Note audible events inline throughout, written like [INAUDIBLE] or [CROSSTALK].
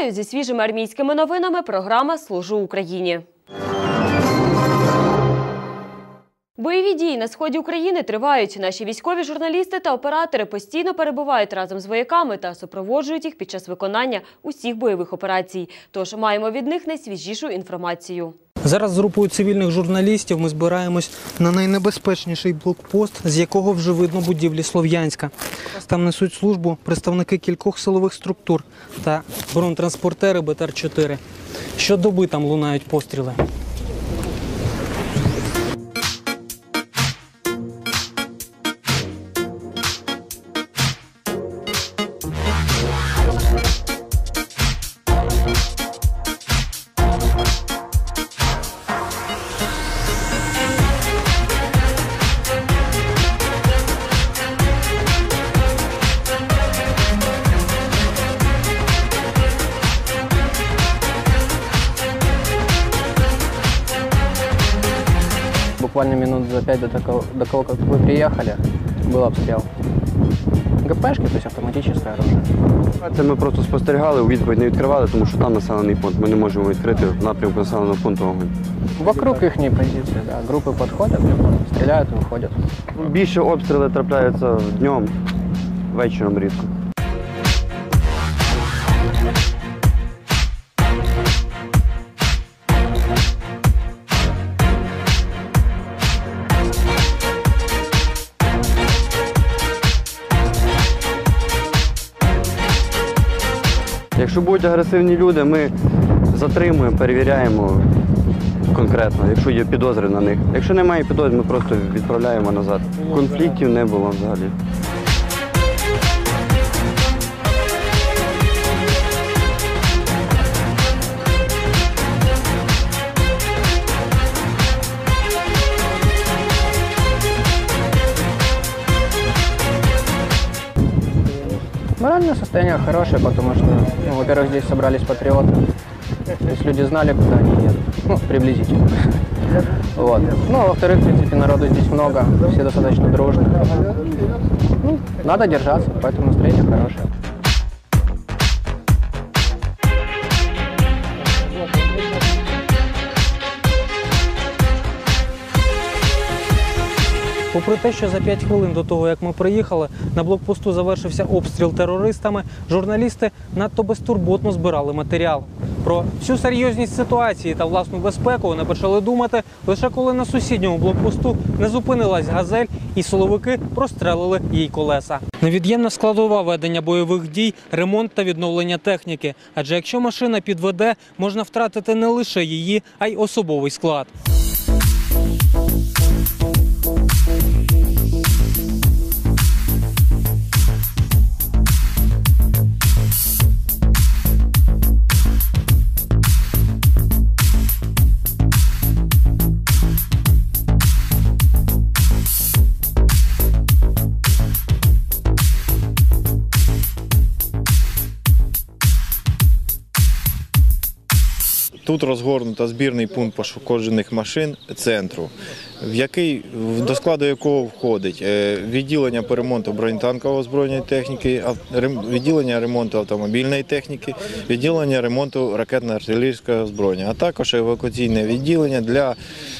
Вітаю зі свіжими армійськими новинами. Програма Служу Україні. Бойові дії на сході України тривають. Наші військові журналісти та оператори постійно перебувають разом з вояками та супроводжують їх під час виконання усіх бойових операцій. Тож маємо від них найсвіжішу інформацію. Зараз з групою цивільних журналістів ми збираємось на найнебезпечніший блокпост, з якого вже видно будівлі Слов'янська. Там несуть службу представники кількох силових структур та бронетранспортери БТР-4. Щодоби там лунають постріли. Буквально минут за пять до того, до того, как вы приехали, был обстрел. ГПшки, то есть автоматическое оружие. Це ми просто спостерігали, у відповідь не відкривали, тому що там населений пункт. Ми не можемо відкрити в напрямку населеного пункту вогонь. Вокруг их позиции, да. Группы подходят, стреляют и уходят. Більше обстріли трапляються днем, вечором рідко. Якщо будуть агресивні люди, ми затримуємо, перевіряємо конкретно, якщо є підозри на них. Якщо немає підозри, ми просто відправляємо назад. Конфліктів не було взагалі. Состояние хорошее, потому что, ну, во-первых, здесь собрались патриоты. То есть люди знали, куда они едут. Ну, приблизительно. [LAUGHS] Вот. Ну, а во-вторых, в принципе, народу здесь много, все достаточно дружны. Ну, надо держаться, поэтому настроение хорошее. Попри те, що за 5 хвилин до того, як ми приїхали, на блокпосту завершився обстріл терористами, журналісти надто безтурботно збирали матеріал. Про всю серйозність ситуації та власну безпеку вони почали думати лише коли на сусідньому блокпосту не зупинилась газель і силовики прострелили їй колеса. Невід'ємна складова ведення бойових дій, ремонт та відновлення техніки. Адже якщо машина підведе, можна втратити не лише її, а й особовий склад. Тут розгорнуто збірний пункт пошкоджених машин центру, в який до складу якого входить е, відділення по ремонту бронетанкової озброєння техніки, відділення ремонту автомобільної техніки, відділення ремонту ракетно-артилерійського озброєння, а також евакуаційне відділення для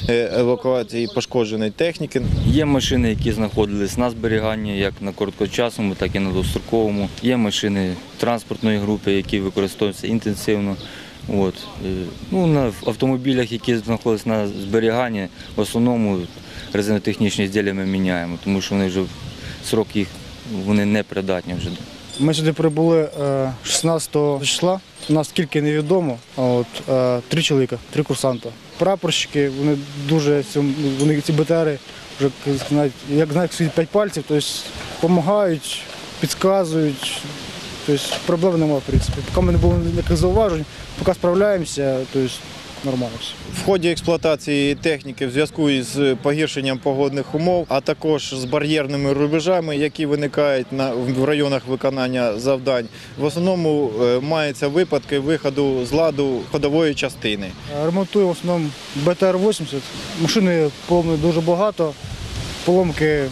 е, евакуації пошкодженої техніки. Є машини, які знаходились на зберіганні як на короткочасному, так і на достроковому. Є машини транспортної групи, які використовуються інтенсивно. От. е, Ну, на автомобілях, які знаходяться на зберіганні, в основному резинотехнічні зділля ми міняємо, тому що вони вже срок їх вони не придатні вже. Ми сюди прибули е, 16 числа. Наскільки невідомо, а от е, три чоловіка, три курсанта. Прапорщики, вони дуже вони ці БТРи вже як знають свої п'ять пальців, тобто допомагають, підказують. Тобто проблем немає, в принципі. Поки ми не було ніяких зауважень, поки справляємося, тобто нормально все. В ході експлуатації техніки в зв'язку із погіршенням погодних умов, а також з бар'єрними рубежами, які виникають на в районах виконання завдань, в основному е, маються випадки виходу з ладу ходової частини. Ремонтую в основному БТР-80. Машини поломної дуже багато. Поломки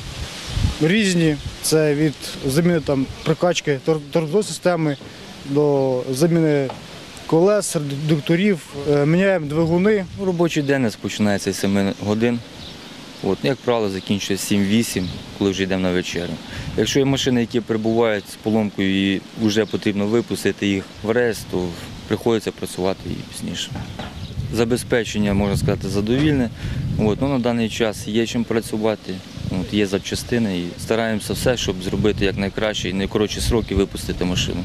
різні. Це від заміни там, прикачки тор- тормозної системи до заміни колес, редукторів, е, міняємо двигуни. Робочий день нас починається з 7 годин. От, як правило, закінчується 7-8, коли вже йдемо на вечерю. Якщо є машини, які перебувають з поломкою і вже потрібно випустити їх в рейс, то приходиться працювати і пізніше. Забезпечення, можна сказати, задовільне. От, ну, на даний час є чим працювати, от, є запчастини і стараємося все, щоб зробити якнайкраще і найкоротші сроки випустити машину.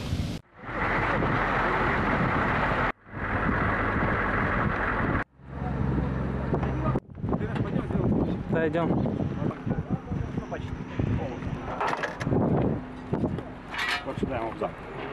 Та йдемо. Ми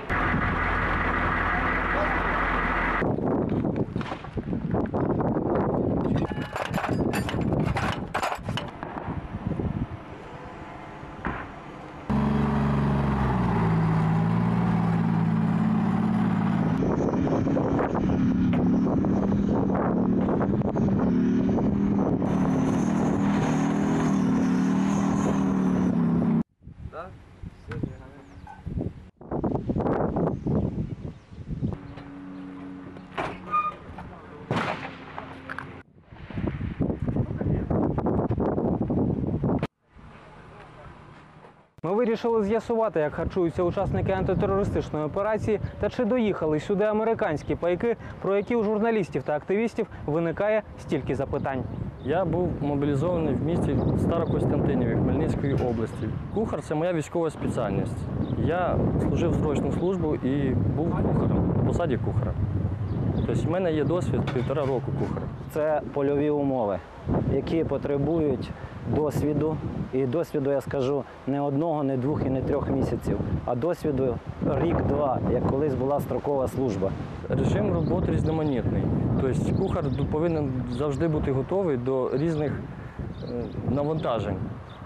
вирішили з'ясувати, як харчуються учасники антитерористичної операції та чи доїхали сюди американські пайки, про які у журналістів та активістів виникає стільки запитань. Я був мобілізований в місті Старокостянтиніві Хмельницької області. Кухар це моя військова спеціальність. Я служив срочну службу і був кухарем на посаді кухара. Тобто в мене є досвід півтора року кухара. Це польові умови, які потребують досвіду. І досвіду я скажу не одного, не двох і не трьох місяців, а досвіду рік-два, як колись була строкова служба. Режим роботи різноманітний. Тобто кухар повинен завжди бути готовий до різних е, навантажень.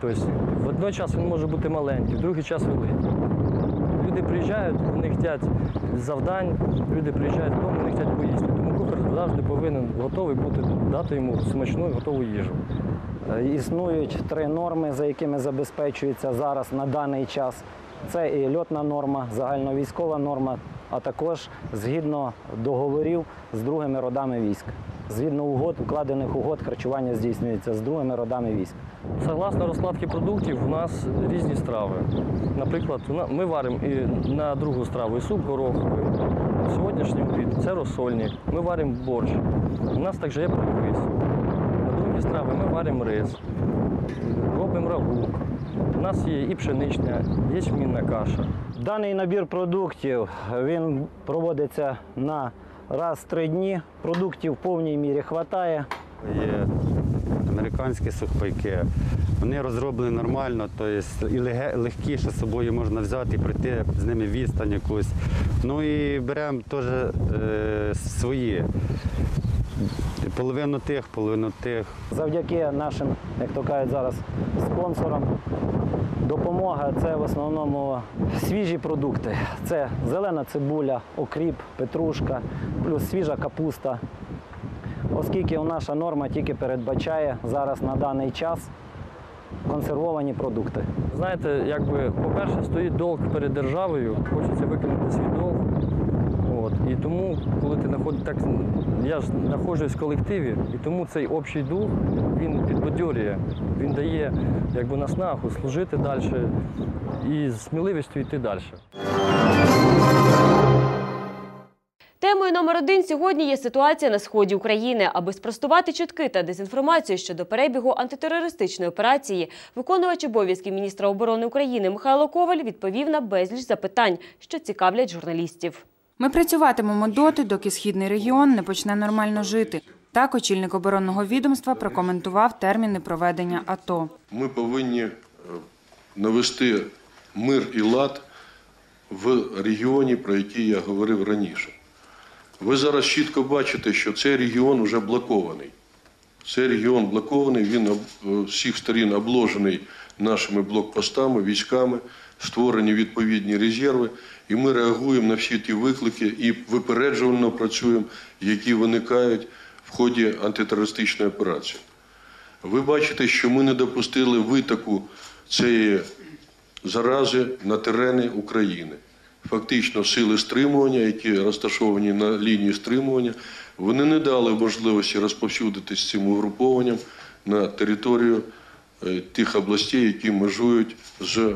Тобто в одной час він може бути маленький, в другий час великий. Люди приїжджають, вони хочуть завдань, люди приїжджають вдома, вони хочуть поїсти. Тому кухар завжди повинен готовий бути, дати йому смачну готову їжу. Е, Існують три норми, за якими забезпечується зараз на даний час. Це і льотна норма, загальновійськова норма, а також згідно договорів з другими родами військ. Згідно угод, укладених угод, харчування здійснюється з другими родами військ. Согласно розкладки продуктів, у нас різні страви. Наприклад, ми варимо і на другу страву і суп гороховий. Сьогоднішній обід це розсольник. Ми варимо борщ. У нас також є привис. На другі страви ми варимо рис, робимо рагу. Нас є і пшенична, є мінна каша. Даний набір продуктів він проводиться на раз в три дні. Продуктів в повній мірі вистачає. Є американські сухпайки. Вони розроблені нормально, тобто і леге- легкіше з собою можна взяти і пройти з ними відстань якусь. Ну і беремо теж е, свої. Половину тих, половину тих. Завдяки нашим, як то кажуть зараз, спонсорам. Допомога це в основному свіжі продукти. Це зелена цибуля, окріп, петрушка, плюс свіжа капуста. Оскільки наша норма тільки передбачає зараз на даний час консервовані продукти. Знаєте, якби, по-перше, стоїть долг перед державою, хочеться виконати свій долг. І тому, коли ти знаходиш, так я ж знаходжусь в колективі, і тому цей общий дух він підбадьорює, він дає якби, наснагу служити далі і з сміливістю йти далі. Темою номер один сьогодні є ситуація на сході України. Аби спростувати чутки та дезінформацію щодо перебігу антитерористичної операції, виконувач обов'язків міністра оборони України Михайло Коваль відповів на безліч запитань, що цікавлять журналістів. Ми працюватимемо доти, доки східний регіон не почне нормально жити. Так очільник оборонного відомства прокоментував терміни проведення АТО. Ми повинні е, навести мир і лад в регіоні, про який я говорив раніше. Ви зараз чітко бачите, що цей регіон вже блокований. Цей регіон блокований, він об- всіх сторін обложений нашими блокпостами, військами, створені відповідні резерви, і ми реагуємо на всі ті виклики і випереджувально працюємо, які виникають в ході антитерористичної операції. Ви бачите, що ми не допустили витоку цієї зарази на терени України. фактично сили стримування, які розташовані на лінії стримування, вони не дали можливості розповсюдитись цим угрупованням на територію е, тих областей, які межують з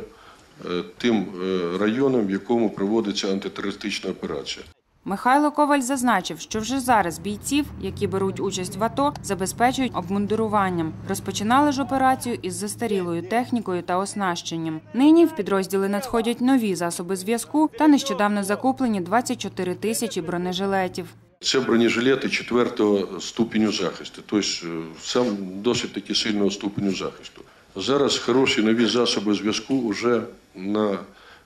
тим е, районом, в якому проводиться антитерористична операція. Михайло Коваль зазначив, що вже зараз бійців, які беруть участь в АТО, забезпечують обмундируванням. Розпочинали ж операцію із застарілою технікою та оснащенням. Нині в підрозділи надходять нові засоби зв'язку та нещодавно закуплені 24 тисячі бронежилетів. Це бронежилети четвертого ступеню захисту, тобто е, сам досить таки сильного ступеню захисту. Зараз хороші нові засоби зв'язку вже на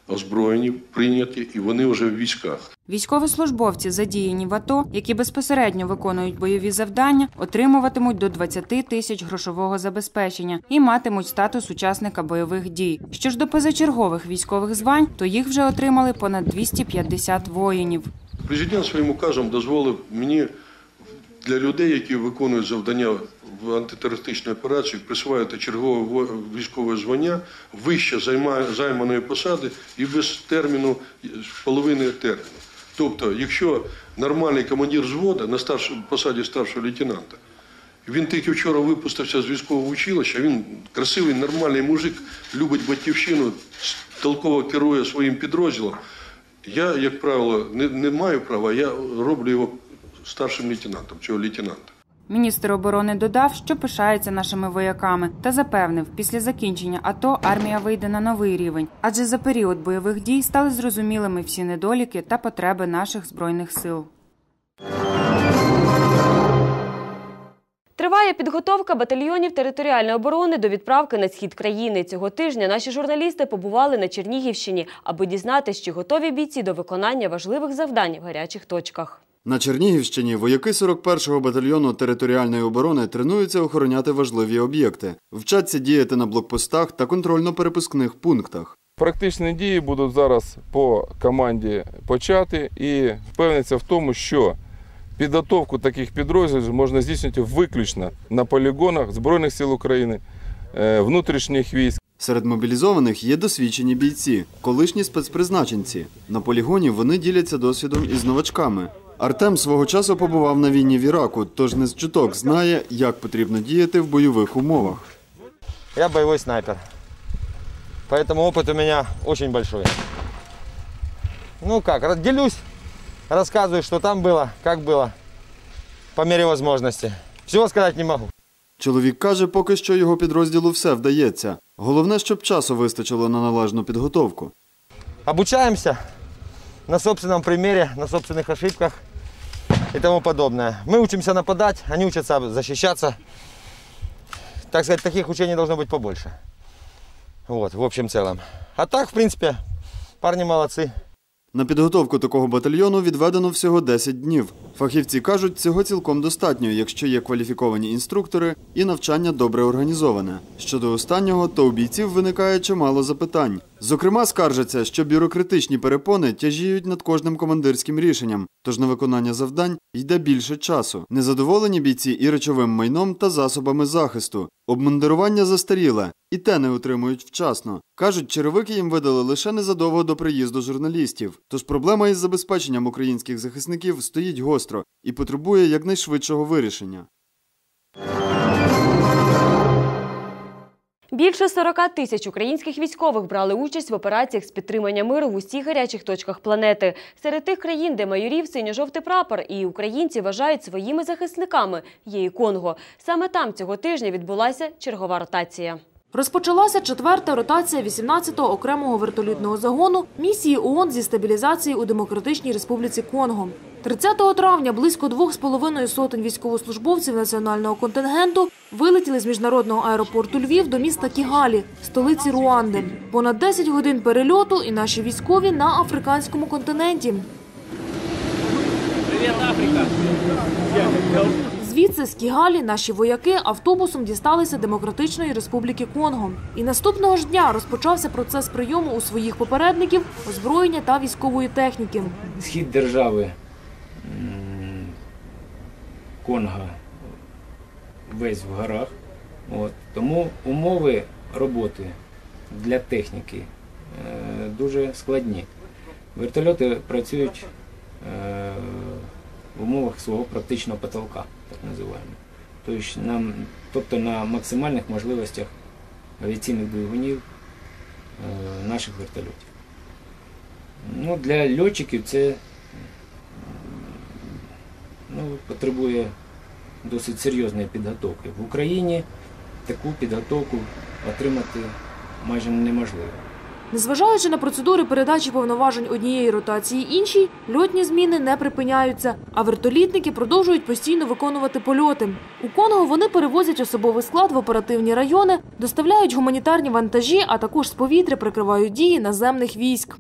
озброєнні прийняті і вони вже в військах. Військовослужбовці, задіяні в АТО, які безпосередньо виконують бойові завдання, отримуватимуть до 20 тисяч грошового забезпечення і матимуть статус учасника бойових дій. Що ж до позачергових військових звань, то їх вже отримали понад 250 воїнів. Президент своїм указом дозволив мені для людей, які виконують завдання в антитерористичній операції, присвоїти чергове військове звання вище займаної посади і без терміну половини терміну. Тобто, якщо нормальний командир взводу на старшій посаді старшого лейтенанта, він тільки вчора випустився з військового училища, він красивий, нормальний мужик, любить батьківщину, толково керує своїм підрозділом. Я, як правило, не, не маю права, я роблю його старшим лейтенантом, цього лейтенанта. Міністр оборони додав, що пишається нашими вояками, та запевнив, після закінчення АТО армія вийде на новий рівень, адже за період бойових дій стали зрозумілими всі недоліки та потреби наших збройних сил. Триває підготовка батальйонів територіальної оборони до відправки на схід країни. Цього тижня наші журналісти побували на Чернігівщині, аби дізнатися, чи готові бійці до виконання важливих завдань в гарячих точках. На Чернігівщині вояки 41-го батальйону територіальної оборони тренуються охороняти важливі об'єкти, вчаться діяти на блокпостах та контрольно-перепускних пунктах. Практичні дії будуть зараз по команді почати і впевниться в тому, що підготовку таких підрозділів можна здійснювати виключно на полігонах Збройних сил України, е, внутрішніх військ. Серед мобілізованих є досвідчені бійці, колишні спецпризначенці. На полігоні вони діляться досвідом із новачками. Артем свого часу побував на війні в Іраку, тож не з чуток знає, як потрібно діяти в бойових умовах. Я боевой снайпер. Поэтому опыт у меня очень большой. Ну как, ра- делюсь, рассказываю, что там было, как было, по мере возможности. Всего сказать не могу. Чоловік каже, поки що його підрозділу все вдається. Головне, щоб часу вистачило на належну підготовку. Обучаемся на собственном примере, на собственных ошибках и тому подобное. Мы учимся нападать, они учатся защищаться. Так сказать, таких учений должно быть побольше. Вот, в общем целом. А так, в принципе, парни молодцы. На підготовку такого батальйону відведено всього 10 днів. Фахівці кажуть, цього цілком достатньо, якщо є кваліфіковані інструктори і навчання добре організоване. Щодо останнього, то у бійців виникає чимало запитань. Зокрема, скаржаться, що бюрократичні перепони тяжіють над кожним командирським рішенням, тож на виконання завдань йде більше часу. Незадоволені бійці і речовим майном та засобами захисту. Обмундирування застаріле, і те не отримують вчасно. Кажуть, черевики їм видали лише незадовго до приїзду журналістів. Тож проблема із забезпеченням українських захисників стоїть гостро і потребує якнайшвидшого вирішення. Більше 40 тисяч українських військових брали участь в операціях з підтримання миру в усіх гарячих точках планети. Серед тих країн, де майорів синьо-жовтий прапор і українці вважають своїми захисниками, є і Конго. Саме там цього тижня відбулася чергова ротація. Розпочалася четверта ротація 18-го окремого вертолітного загону місії ООН зі стабілізації у Демократичній Республіці Конго. 30 травня близько двох з половиною сотень військовослужбовців національного контингенту вилетіли з міжнародного аеропорту Львів до міста Кігалі, столиці Руанди. Понад 10 годин перельоту і наші військові на африканському континенті. Привет, Африка! Звідси з Кігалі наші вояки автобусом дісталися Демократичної Республіки Конго. І наступного ж дня розпочався процес прийому у своїх попередників озброєння та військової техніки. Схід держави Конга весь в горах. От. Тому умови роботи для техніки е, дуже складні. Вертольоти працюють е, в умовах свого практичного потолка, так називаємо. Тобто, нам, тобто на максимальних можливостях авіаційних двигунів е, наших вертольотів. Ну, для льотчиків це ну, потребує досить серйозної підготовки. В Україні таку підготовку отримати майже неможливо. Незважаючи на процедури передачі повноважень однієї ротації іншій, льотні зміни не припиняються, а вертолітники продовжують постійно виконувати польоти. У Конго вони перевозять особовий склад в оперативні райони, доставляють гуманітарні вантажі, а також з повітря прикривають дії наземних військ.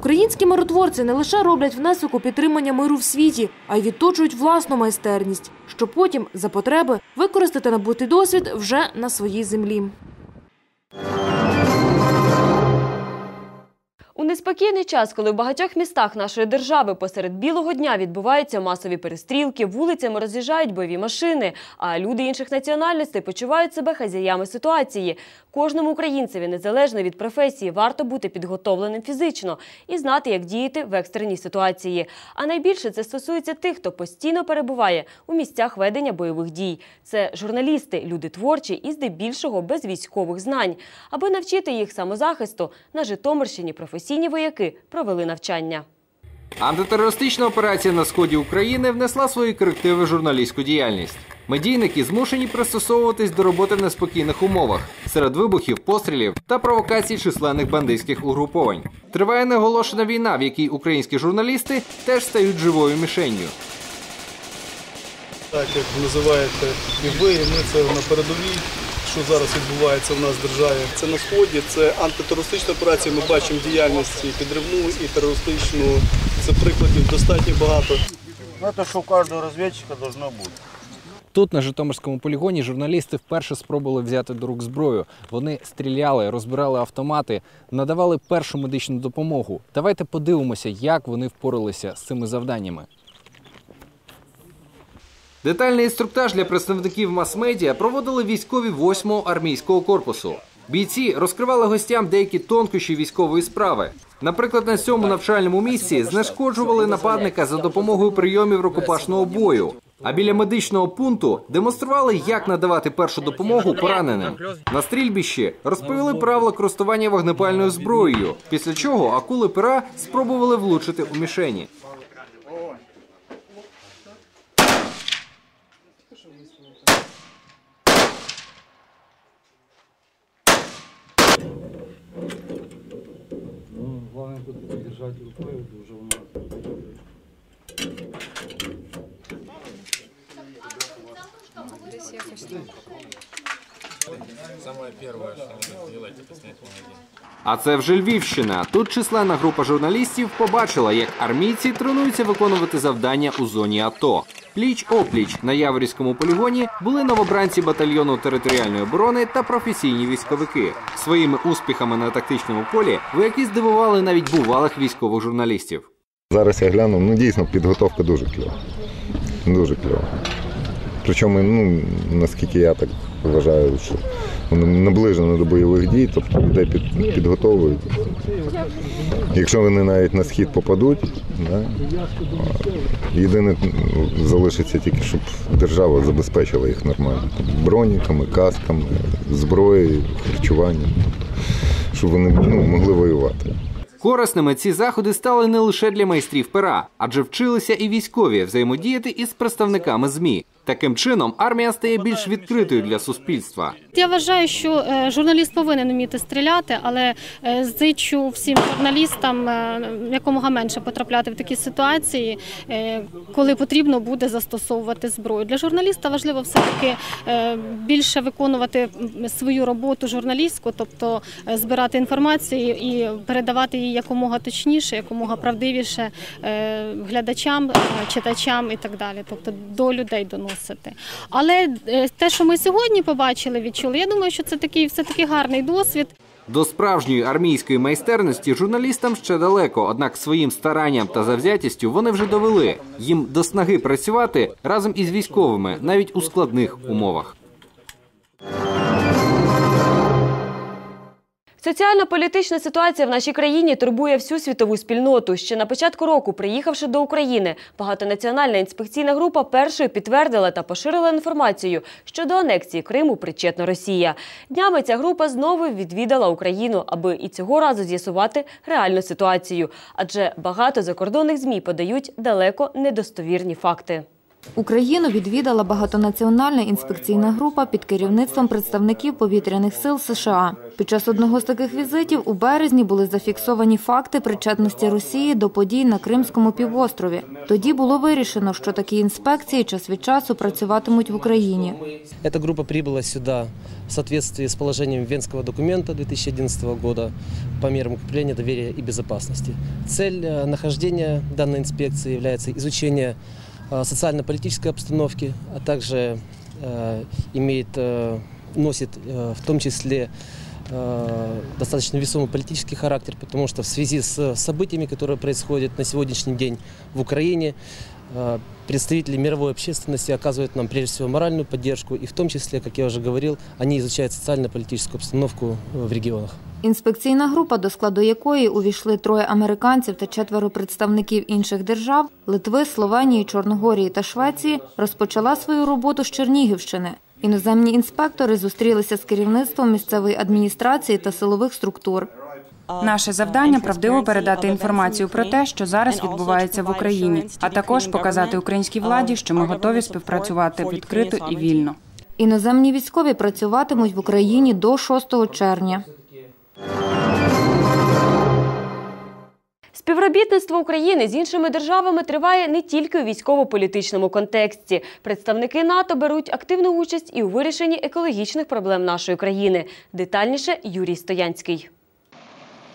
Українські миротворці не лише роблять внесок у підтримання миру в світі, а й відточують власну майстерність, щоб потім, за потреби, використати набутий досвід вже на своїй землі. Неспокійний час, коли в багатьох містах нашої держави посеред білого дня відбуваються масові перестрілки, вулицями роз'їжджають бойові машини, а люди інших національностей почувають себе хазяями ситуації. Кожному українцеві, незалежно від професії, варто бути підготовленим фізично і знати, як діяти в екстреній ситуації. А найбільше це стосується тих, хто постійно перебуває у місцях ведення бойових дій. Це журналісти, люди творчі і здебільшого без військових знань. Аби навчити їх самозахисту, на Житомирщині професійні вояки провели навчання. Антитерористична операція на сході України внесла свої корективи в журналістську діяльність. Медійники змушені пристосовуватись до роботи в неспокійних умовах серед вибухів, пострілів та провокацій численних бандитських угруповань. Триває неоголошена війна, в якій українські журналісти теж стають живою мішенню. Так, як називаєте і ви, і ми це на передовій. Що зараз відбувається в нас в державі? Це на сході, це антитерористична операція. Ми бачимо діяльність і підривну, і терористичну. Це прикладів достатньо багато. Це що у кожного розвідчика должно бути. Тут, на Житомирському полігоні, журналісти вперше спробували взяти до рук зброю. Вони стріляли, розбирали автомати, надавали першу медичну допомогу. Давайте подивимося, як вони впоралися з цими завданнями. Детальний інструктаж для представників мас-медіа проводили військові 8-го армійського корпусу. Бійці розкривали гостям деякі тонкощі військової справи. Наприклад, на цьому навчальному місці знешкоджували нападника за допомогою прийомів рукопашного бою. А біля медичного пункту демонстрували, як надавати першу допомогу пораненим. На стрільбищі розповіли правила користування вогнепальною зброєю, після чого акули пера спробували влучити у мішені. Ну, главное тут подержать рукой, уже у нас. Самое первое, что нужно сделать, это снять магазин. А це вже Львівщина. Тут численна група журналістів побачила, як армійці тренуються виконувати завдання у зоні АТО. Пліч опліч на Яворівському полігоні були новобранці батальйону територіальної оборони та професійні військовики. Своїми успіхами на тактичному полі вояки здивували навіть бувалих військових журналістів. Зараз я глянув, ну дійсно підготовка дуже кльова. Дуже кльова. Причому, ну, наскільки я так вважаю, що воно наближено до бойових дій, тобто людей під, підготовують. Якщо вони навіть на схід попадуть, да, єдине залишиться тільки, щоб держава забезпечила їх нормально. Броніками, касками, зброєю, харчуванням, тобто, щоб вони ну, могли воювати. Корисними ці заходи стали не лише для майстрів пера, адже вчилися і військові взаємодіяти із представниками ЗМІ. Таким чином, армія стає більш відкритою для суспільства. Я вважаю, що е, журналіст повинен вміти стріляти, але е, зичу всім журналістам е, якомога менше потрапляти в такі ситуації, коли потрібно буде застосовувати зброю. Для журналіста важливо все таки більше виконувати свою роботу журналістську, тобто збирати інформацію і передавати її якомога точніше, якомога правдивіше глядачам, читачам і так далі, тобто до людей доносити. Але е, те, що ми сьогодні побачили, відчули, я думаю, що це такий все таки гарний досвід. До справжньої армійської майстерності журналістам ще далеко, однак своїм старанням та завзятістю вони вже довели їм до снаги працювати разом із військовими, навіть у складних умовах. Соціально-політична ситуація в нашій країні турбує всю світову спільноту. Ще на початку року, приїхавши до України, багатонаціональна інспекційна група першою підтвердила та поширила інформацію, що до анексії Криму причетна Росія. Днями ця група знову відвідала Україну, аби і цього разу з'ясувати реальну ситуацію. Адже багато закордонних ЗМІ подають далеко недостовірні факти. Україну відвідала багатонаціональна інспекційна група під керівництвом представників повітряних сил США. Під час одного з таких візитів у березні були зафіксовані факти причетності Росії до подій на Кримському півострові. Тоді було вирішено, що такі інспекції час від часу працюватимуть в Україні. Эта группа прибыла сюда в соответствии с положением Венского документа 2011 года по мерам укрепления доверия и безопасности. Цель э, нахождения данной инспекции является изучение э, Социально-политической обстановки, а также э, имеет, э, носит э, в том числе э, достаточно весомый политический характер, потому что в связи с событиями, которые происходят на сегодняшний день в Украине, э, представители мировой общественности оказывают нам прежде всего моральную поддержку, и в том числе, как я уже говорил, они изучают социально-политическую обстановку э, в регионах. Інспекційна група, до складу якої увійшли троє американців та четверо представників інших держав Литви, Словенії, Чорногорії та Швеції, розпочала свою роботу з Чернігівщини. Іноземні інспектори зустрілися з керівництвом місцевої адміністрації та силових структур. Наше завдання правдиво передати інформацію про те, що зараз відбувається в Україні, а також показати українській владі, що ми готові співпрацювати відкрито і вільно. Іноземні військові працюватимуть в Україні до 6 червня. Співробітництво України з іншими державами триває не тільки у військово-політичному контексті. Представники НАТО беруть активну участь і у вирішенні екологічних проблем нашої країни. Детальніше Юрій Стоянський.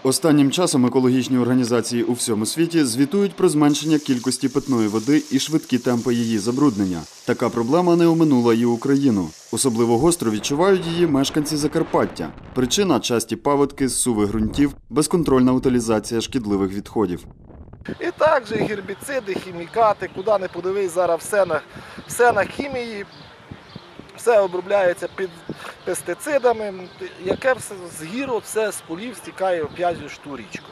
Останнім часом екологічні організації у всьому світі звітують про зменшення кількості питної води і швидкі темпи її забруднення. Така проблема не оминула і Україну. Особливо гостро відчувають її мешканці Закарпаття. Причина часті паводки, зсуви ґрунтів, безконтрольна утилізація шкідливих відходів. І також і гербіциди, хімікати, куди не подивись зараз все на, все на хімії, все обробляється під пестицидами, яке все з гіру, все з полів стікає опять ж ту річку.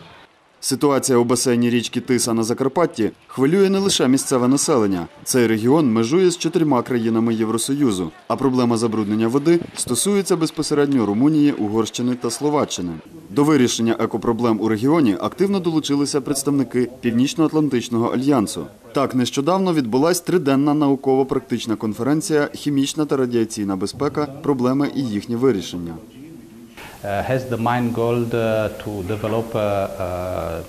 Ситуація у басейні річки Тиса на Закарпатті хвилює не лише місцеве населення. Цей регіон межує з чотирма країнами Євросоюзу, а проблема забруднення води стосується безпосередньо Румунії, Угорщини та Словаччини. До вирішення екопроблем у регіоні активно долучилися представники Північно-Атлантичного альянсу. Так, нещодавно відбулась триденна науково-практична конференція Хімічна та радіаційна безпека, проблеми і їхнє вирішення. develop uh, uh,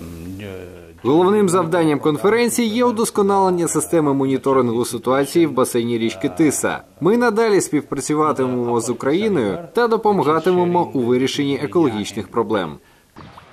Головним завданням конференції є удосконалення системи моніторингу ситуації в басейні річки Тиса. Ми надалі співпрацюватимемо з Україною та допомагатимемо у вирішенні екологічних проблем.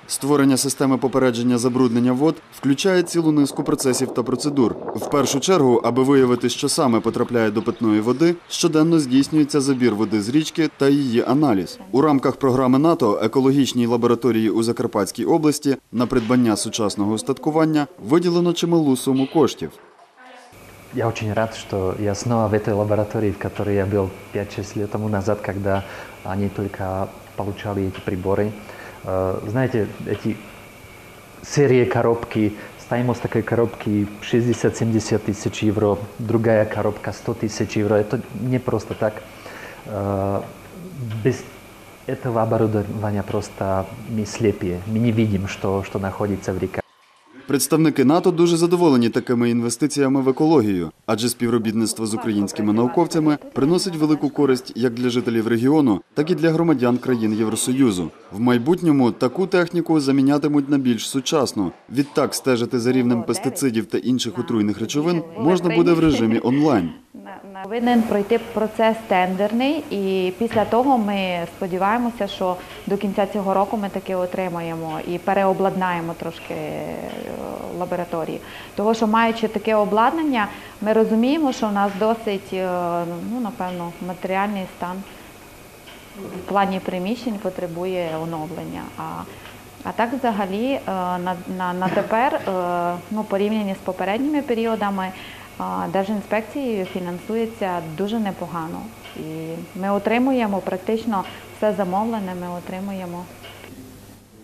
Створення системи попередження забруднення вод включає цілу низку процесів та процедур. В першу чергу, аби виявити, що саме потрапляє до питної води, щоденно здійснюється забір води з річки та її аналіз. У рамках програми НАТО екологічній лабораторії у Закарпатській області на придбання сучасного устаткування виділено чималу суму коштів. Я очень рад, что я снова в этой лаборатории, в которой я был 5-6 лет тому назад, когда они только получали эти приборы. Знаете, эти серии коробки, стоимость такой коробки 60-70 тысяч евро, другая коробка 100 тысяч евро. Это не просто так. Без этого оборудования просто мы слепые, мы не видим, что, что находится в реках. Представники НАТО дуже задоволені такими інвестиціями в екологію, адже співробітництво з українськими науковцями приносить велику користь як для жителів регіону, так і для громадян країн Євросоюзу. В майбутньому таку техніку замінятимуть на більш сучасну. Відтак стежити за рівнем пестицидів та інших отруйних речовин можна буде в режимі онлайн. Повинен пройти процес тендерний, і після того ми сподіваємося, що до кінця цього року ми таки отримаємо і переобладнаємо трошки лабораторії. Тому що маючи таке обладнання, ми розуміємо, що в нас досить, ну напевно, матеріальний стан в плані приміщень потребує оновлення. А а так, взагалі, на, на, на тепер, ну, порівняні з попередніми періодами, Держінспекцією фінансується дуже непогано. І ми отримуємо практично все замовлене, ми отримуємо.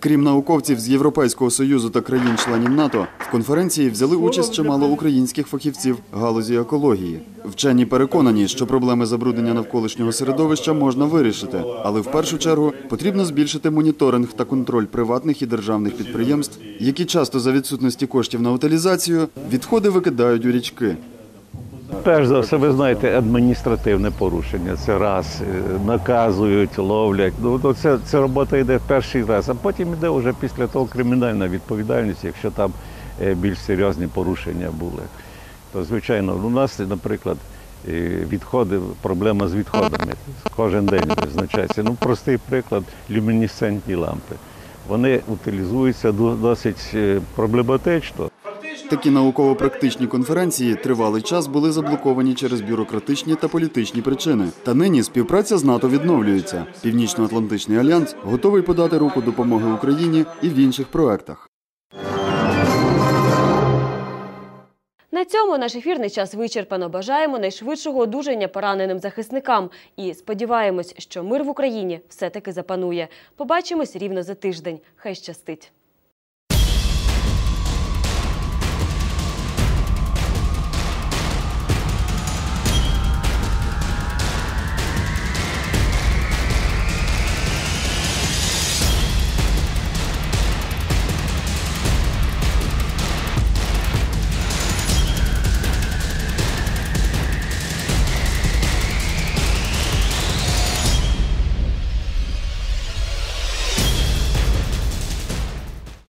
Крім науковців з Європейського союзу та країн-членів НАТО, в конференції взяли участь чимало українських фахівців галузі екології. Вчені переконані, що проблеми забруднення навколишнього середовища можна вирішити, але в першу чергу потрібно збільшити моніторинг та контроль приватних і державних підприємств, які часто за відсутності коштів на утилізацію відходи викидають у річки. Перш за все, ви знаєте, адміністративне порушення. Це раз е, наказують, ловлять. Ну то це, це робота йде в перший раз, а потім йде вже після того кримінальна відповідальність, якщо там е, більш серйозні порушення були. То звичайно, у нас, наприклад, е, відходи, проблема з відходами. Кожен день визначається. Ну, простий приклад люмінесцентні лампи. Вони утилізуються досить проблематично. Такі науково-практичні конференції тривалий час були заблоковані через бюрократичні та політичні причини. Та нині співпраця з НАТО відновлюється. Північно-Атлантичний альянс готовий подати руку допомоги Україні і в інших проектах. На цьому наш ефірний час вичерпано. Бажаємо найшвидшого одужання пораненим захисникам і сподіваємось, що мир в Україні все-таки запанує. Побачимось рівно за тиждень. Хай щастить!